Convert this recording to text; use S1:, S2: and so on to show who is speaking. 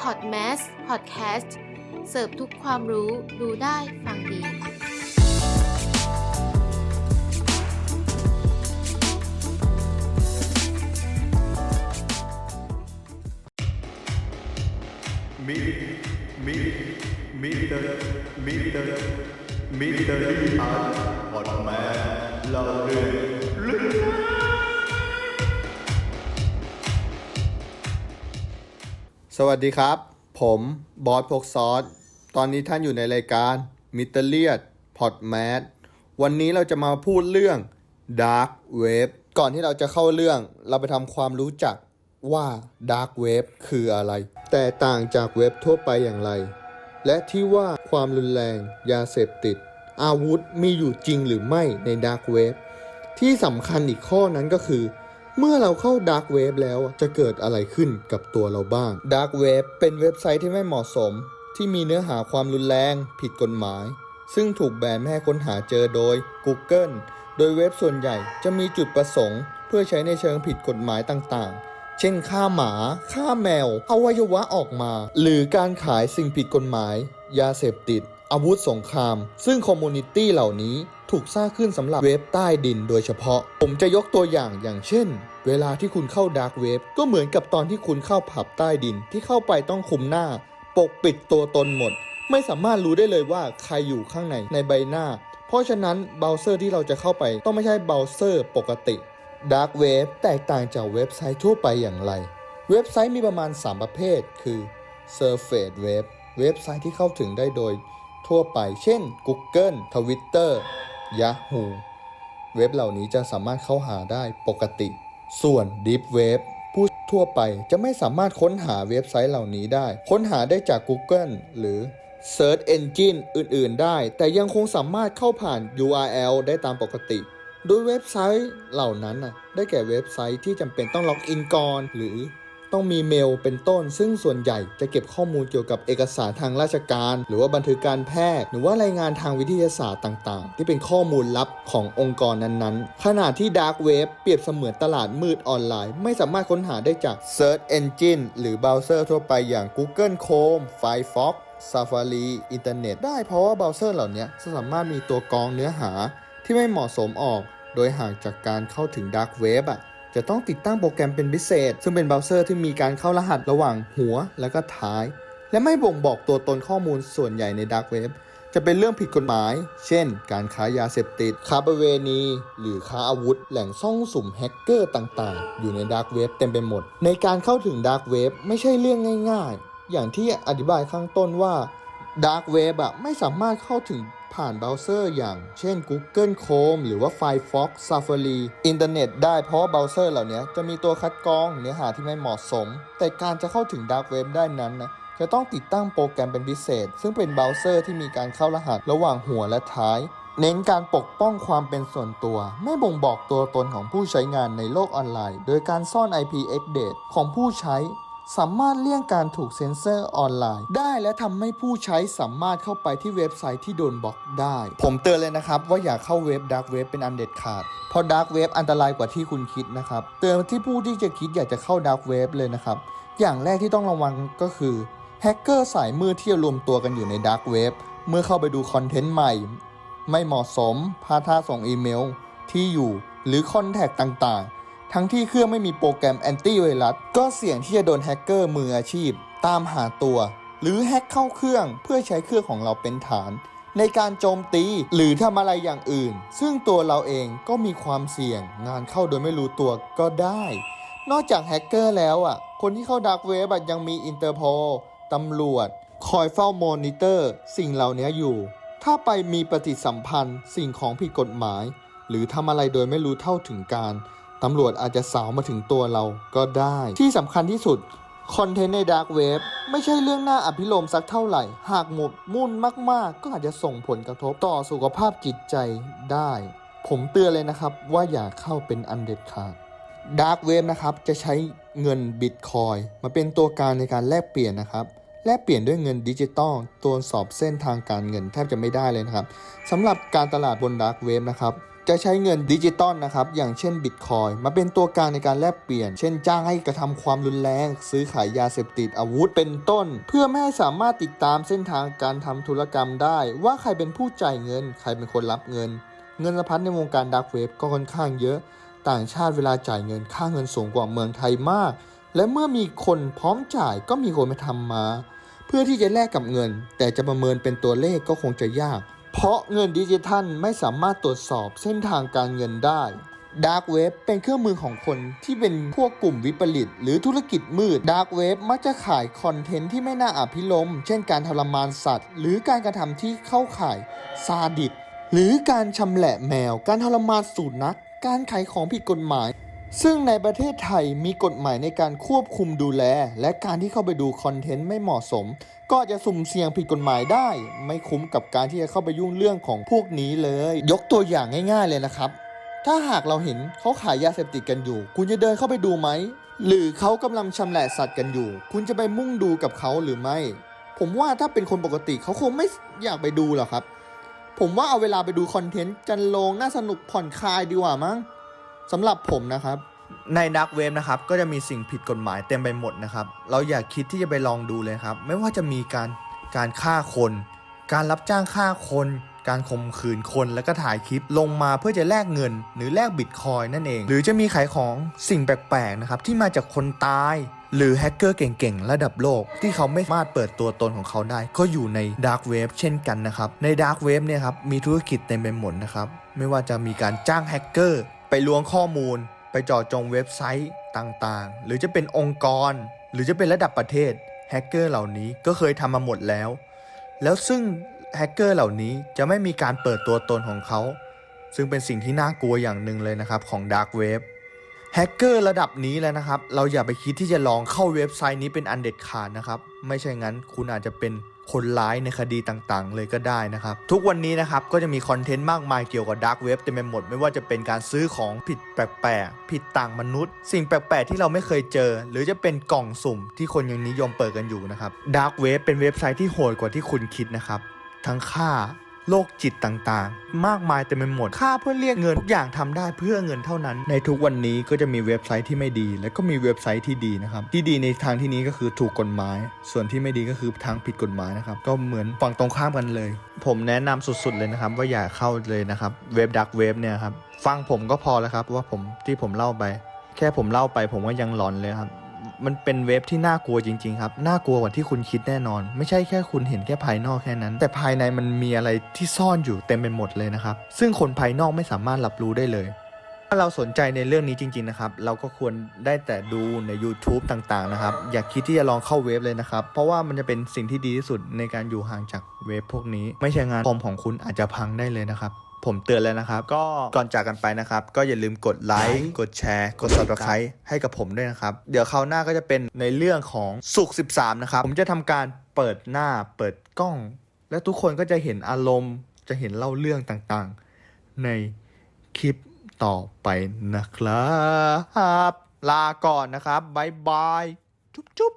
S1: พอดแมสพอดแคสต์ เสิร์ฟทุกความรู้ดูได้ฟังดี
S2: มิมิมิเตอร์มิเตอร์มิเตอร์อาร์พอดแมนเราเรื่องลึก สวัสดีครับ ผมบอสพกซอสตอนนี้ท่านอยู่ในรายการมิเตอร์เลียดพอดแมสวันนี้เราจะมาพูดเรื่อง Dark Web ก่อนที่เราจะเข้าเรื่อง เราไปทำความรู้จักว่า Dark Web คืออะไร แต่ต่างจากเว็บทั่วไปอย่างไร และที่ว่าความรุนแรง ยาเสพติด อาวุธมีอยู่จริงหรือไม่ใน Dark Web ที่สำคัญอีกข้อนั้นก็คือ เมื่อเราเข้า Dark Web แล้วจะเกิดอะไรขึ้นกับตัวเราบ้าง Dark Web เป็นเว็บไซต์ที่ไม่เหมาะสม ที่มีเนื้อหาความรุนแรง ผิดกฎหมาย ซึ่งถูกแบนไม่ให้ค้นหาเจอโดย Google โดยเว็บส่วนใหญ่จะมีจุดประสงค์ เพื่อใช้ในเชิงผิดกฎหมายต่างๆ เช่นฆ่าหมา ฆ่าแมว อวัยวะออกมา หรือการขายสิ่งผิดกฎหมาย ยาเสพติด อาวุธสงคราม ซึ่งคอมมูนิตี้เหล่านี้ถูกสร้างขึ้นสำหรับเว็บใต้ดินโดยเฉพาะ ผมจะยกตัวอย่างอย่างเช่น เวลาที่คุณเข้าดาร์กเว็บก็เหมือนกับตอนที่คุณเข้าผับใต้ดินที่เข้าไปต้องคุมหน้า ปกปิดตัวตนหมด ไม่สามารถรู้ได้เลยว่าใครอยู่ข้างในในใบหน้า เพราะฉะนั้นเบราว์เซอร์ที่เราจะเข้าไปต้องไม่ใช่เบราว์เซอร์ปกติ Dark Web แตกต่างจากเว็บไซต์ทั่วไปอย่างไร เว็บไซต์มีประมาณ 3 ประเภท คือ Surface Web เว็บไซต์ที่เข้าถึงได้โดย ทั่วไป เช่น Google Twitter Yahoo เว็บเหล่านี้จะสามารถเข้าหาได้ปกติ ส่วน Deep Web ผู้ทั่วไปจะไม่สามารถค้นหาเว็บไซต์เหล่านี้ได้ ค้นหาได้จาก Google หรือ Search Engine อื่น ๆ ได้ แต่ยังคงสามารถเข้าผ่าน URL ได้ตามปกติ โดยเว็บไซต์เหล่านั้นนะได้แก่เว็บไซต์ที่จำเป็นต้องล็อกอินก่อนหรือ ต้องมีเมลเป็นต้น ซึ่งส่วนใหญ่จะเก็บข้อมูลเกี่ยวกับเอกสารทางราชการ หรือว่าบันทึกการแพทย์ หรือว่ารายงานทางวิทยาศาสตร์ต่าง ๆ ที่เป็นข้อมูลลับขององค์กรนั้นๆ ขณะที่ Dark Web เปรียบเสมือนตลาดมืดออนไลน์ ไม่สามารถค้นหาได้จาก Search Engine หรือเบราว์เซอร์ทั่วไปอย่าง Google Chrome Firefox Safari อินเทอร์เน็ตได้เพราะว่าเบราว์เซอร์เหล่านี้จะสามารถมีตัวกรองเนื้อหาที่ไม่เหมาะสมออก โดยห่างจากการเข้าถึง Dark Web อะ จะต้องติดตั้งโปรแกรมเป็นพิเศษ ซึ่งเป็นเบราว์เซอร์ที่มีการเข้ารหัสระหว่างหัวและก็ท้าย และไม่บ่งบอกตัวตนข้อมูลส่วนใหญ่ใน Dark Web จะเป็นเรื่องผิดกฎหมาย เช่น การค้ายาเสพติด ค้าประเวณี หรือค้าอาวุธ แหล่งซ่องสุมแฮกเกอร์ต่างๆ อยู่ใน Dark Web เต็มไปหมด ในการเข้าถึง Dark Web ไม่ใช่เรื่องง่ายๆ อย่างที่อธิบายข้างต้นว่า Dark Web อะไม่สามารถเข้าถึง ผ่านเบราว์เซอร์อย่างเช่น Google Chrome หรือว่า Firefox Safari อินเทอร์เน็ตได้เพราะเบราว์เซอร์เหล่านี้จะมีตัวคัดกรองเนื้อหาที่ไม่เหมาะสม แต่การจะเข้าถึง Dark Web ได้นั้นนะจะต้องติดตั้งโปรแกรมเป็นพิเศษ ซึ่งเป็นเบราว์เซอร์ที่มีการเข้ารหัสระหว่างหัวและท้าย เน้นการปกป้องความเป็นส่วนตัว ไม่บ่งบอกตัวตนของผู้ใช้งานในโลกออนไลน์ โดยการซ่อน IP address ของผู้ใช้ สามารถเลี่ยงการถูกเซ็นเซอร์ออนไลน์ ได้และทำให้ผู้ใช้สามารถเข้าไปที่เว็บไซต์ที่โดนบล็อกได้ ผมเตือนเลยนะครับว่าอย่าเข้าเว็บดักเว็บเป็นอันเด็ดขาด เพราะดักเว็บอันตรายกว่าที่คุณคิดนะครับ เตือนที่ผู้ที่จะคิดอยากจะเข้าดักเว็บเลยนะครับ อย่างแรกที่ต้องระวังก็คือแฮกเกอร์สายมือที่รวมตัวกันอยู่ในดักเว็บเมื่อเข้าไปดูคอนเทนต์ใหม่ ไม่เหมาะสมพาท่าส่งอีเมล ที่อยู่หรือคอนแทคต่างๆ ทั้งที่เครื่องไม่มีโปรแกรมแอนตี้ไวรัสก็เสี่ยงที่จะโดนแฮกเกอร์มืออาชีพ ตามหาตัว หรือแฮกเข้าเครื่องเพื่อใช้เครื่องของเราเป็นฐาน ในการโจมตีหรือทำอะไรอย่างอื่น ซึ่งตัวเราเองก็มีความเสี่ยงงานเข้าโดยไม่รู้ตัวก็ได้ นอกจากแฮกเกอร์แล้วอะคนที่เข้าดักเว็บยังมีอินเตอร์โพลตำรวจ คอยเฝ้ามอนิเตอร์ สิ่งเหล่านี้อยู่ ถ้าไปมีปฏิสัมพันธ์สิ่งของผิดกฎหมาย หรือทำอะไรโดยไม่รู้เท่าถึงการ ตำรวจอาจจะสาวมาถึงตัวเราก็ได้ ที่สำคัญที่สุด คอนเทนต์ในดาร์กเว็บไม่ใช่เรื่องน่าอภิโลมสักเท่าไหร่ หากหมกมุ่นมาก ๆ ก็อาจจะส่งผลกระทบต่อสุขภาพจิตใจได้ ผมเตือนเลยนะครับว่าอย่าเข้าเป็นอันเด็ดขาดดาร์กเว็บนะครับจะใช้เงินบิตคอยมาเป็นตัวกลางในการแลกเปลี่ยนนะครับแลกเปลี่ยนด้วยเงินดิจิตอลตัวสอบเส้นทางการเงินแทบจะไม่ได้เลยนะครับสำหรับการตลาดบนดาร์กเว็บนะครับ จะใช้เงินดิจิตอลนะครับอย่างเช่นบิตคอยมาเป็นตัวกลางในการแลกเปลี่ยน เช่นจ้างให้กระทำความรุนแรง ซื้อขายยาเสพติดอาวุธเป็นต้น เพื่อไม่ให้สามารถติดตามเส้นทางการทำธุรกรรมได้ ว่าใครเป็นผู้จ่ายเงิน ใครเป็นคนรับเงิน เงินสะพัดในวงการดักเว็บก็ค่อนข้างเยอะ ต่างชาติเวลาจ่ายเงินค่าเงินสูงกว่าเมืองไทยมาก และเมื่อมีคนพร้อมจ่ายก็มีคนไปทำมา เพื่อที่จะแลกกับเงิน แต่จะประเมินเป็นตัวเลขก็คงจะยาก เพราะเงินดิจิทัลไม่สามารถตรวจสอบเส้นทางการเงินได้ดาร์กเว็บเป็นเครื่องมือของคนที่เป็นพวกกลุ่มวิปริต หรือธุรกิจมืดดาร์กเว็บมักจะขายคอนเทนต์ที่ไม่น่าอภิรมเช่นการทรมานสัตว์ หรือการกระทำที่เข้าข่ายซาดิสหรือการชำแหละแมว การทรมานสูนักการขายของผิดกฎหมาย ซึ่งในประเทศไทยมีกฎหมายในการควบคุมดูแล และการที่เข้าไปดูคอนเทนต์ไม่เหมาะสม ก็จะสุ่มเสี่ยงผิดกฎหมายได้ ไม่คุ้มกับการที่จะเข้าไปยุ่งเรื่องของพวกนี้เลย ยกตัวอย่างง่าย ๆเลยนะครับ ถ้าหากเราเห็นเขาขายยาเสพติดกันอยู่ คุณจะเดินเข้าไปดูไหม หรือเขากำลังชำแหละสัตว์กันอยู่ คุณจะไปมุ่งดูกับเขาหรือไม่ ผมว่าถ้าเป็นคนปกติเขาคงไม่อยากไปดูหรอกครับ ผมว่าเอาเวลาไปดูคอนเทนต์กันลงน่าสนุกผ่อนคลายดีกว่ามั้ง สำหรับผมนะครับ ในดักเว็บนะครับก็จะมีสิ่งผิดกฎหมายเต็มไปหมดนะครับ เราอยากคิดที่จะไปลองดูเลยครับ ไม่ว่าจะมีการการฆ่าคน การรับจ้างฆ่าคน การข่มขืนคนแล้วก็ถ่ายคลิปลงมาเพื่อจะแลกเงิน หรือแลกบิตคอยนั่นเอง หรือจะมีขายของสิ่งแปลกๆนะครับที่มาจากคนตายหรือแฮกเกอร์เก่งๆ ระดับโลกที่เขาไม่สามารถเปิดตัวตนของเขาได้ ก็อยู่ในดาร์กเว็บเช่นกันนะครับ ในดาร์กเว็บเนี่ยครับ มีธุรกิจเต็มไปหมดนะครับ ไม่ว่าจะมีการจ้างแฮกเกอร์ ไปล้วงข้อมูล ไปเจาะจงเว็บไซต์ต่างๆ หรือจะเป็นองค์กร หรือจะเป็นระดับประเทศแฮกเกอร์เหล่านี้ก็เคยทำมาหมดแล้ว แล้วซึ่งแฮกเกอร์เหล่านี้จะไม่มีการเปิดตัวตนของเขา ซึ่งเป็นสิ่งที่น่ากลัวอย่างหนึ่งเลยนะครับของ Dark Web แฮกเกอร์ระดับนี้แล้วนะครับ เราอย่าไปคิดที่จะลองเข้าเว็บไซต์นี้เป็นอันเด็ดขาดนะครับ ไม่ใช่งั้นคุณอาจจะเป็น คนร้ายในคดีต่างๆ เลยก็ได้นะครับ ทุกวันนี้นะครับก็จะมีคอนเทนต์มากมายเกี่ยวกับดักเว็บเต็มไปหมด ไม่ว่าจะเป็นการซื้อของผิดแปลกๆ ผิดต่างมนุษย์ สิ่งแปลกๆ ที่เราไม่เคยเจอ หรือจะเป็นกล่องสุ่มที่คนยังนิยมเปิดกันอยู่นะครับดักเว็บเป็นเว็บไซต์ที่โหดกว่าที่คุณคิดนะครับ ทั้งค่า โรคจิตต่างๆ มากมายเต็มไปหมดค่าเพื่อเรียกเงินทุกอย่างทำได้เพื่อเงินเท่านั้น ในทุกวันนี้ก็จะมีเว็บไซต์ที่ไม่ดี และก็มีเว็บไซต์ที่ดีนะครับ ที่ดีในทางที่นี้ก็คือถูกกฎหมาย ส่วนที่ไม่ดีก็คือทางผิดกฎหมายนะครับ ก็เหมือนฝั่งตรงข้ามกันเลย ผมแนะนำสุดๆเลยนะครับ ว่าอย่าเข้าเลยนะครับ เว็บดักเว็บเนี่ยครับ ฟังผมก็พอแล้วครับว่าผมที่ผมเล่าไป แค่ผมเล่าไปผมก็ยังหลอนเลยครับ มันเป็นเว็บที่น่ากลัวจริงๆครับ น่ากลัวกว่าที่คุณคิดแน่นอน ไม่ใช่แค่คุณเห็นแค่ภายนอกแค่นั้น แต่ภายในมันมีอะไรที่ซ่อนอยู่เต็มไปหมดเลยนะครับ ซึ่งคนภายนอกไม่สามารถรับรู้ได้เลย ถ้าเราสนใจในเรื่องนี้จริง ๆนะครับ เราก็ควรได้แต่ดูใน YouTube ต่างๆนะครับ อย่าคิดที่จะลองเข้าเว็บเลยนะครับ เพราะว่ามันจะเป็นสิ่งที่ดีที่สุดในการอยู่ห่างจากเว็บพวกนี้ ไม่ใช่งานคอมของคุณอาจจะพังได้เลยนะครับ ผมเตือนแล้วนะครับ ก็ก่อนจากกันไปนะครับ ก็อย่าลืมกดไลค์ กดแชร์ กด subscribe ให้กับผมด้วยนะครับ เดี๋ยวคราวหน้าก็จะเป็นในเรื่องของสุข 13 นะครับ ผมจะทำการเปิดหน้าเปิดกล้อง และทุกคนก็จะเห็นอารมณ์ จะเห็นเล่าเรื่องต่างๆ ในคลิปต่อไปนะครับ ลาก่อนนะครับบ๊ายบาย จุ๊บจุ๊บ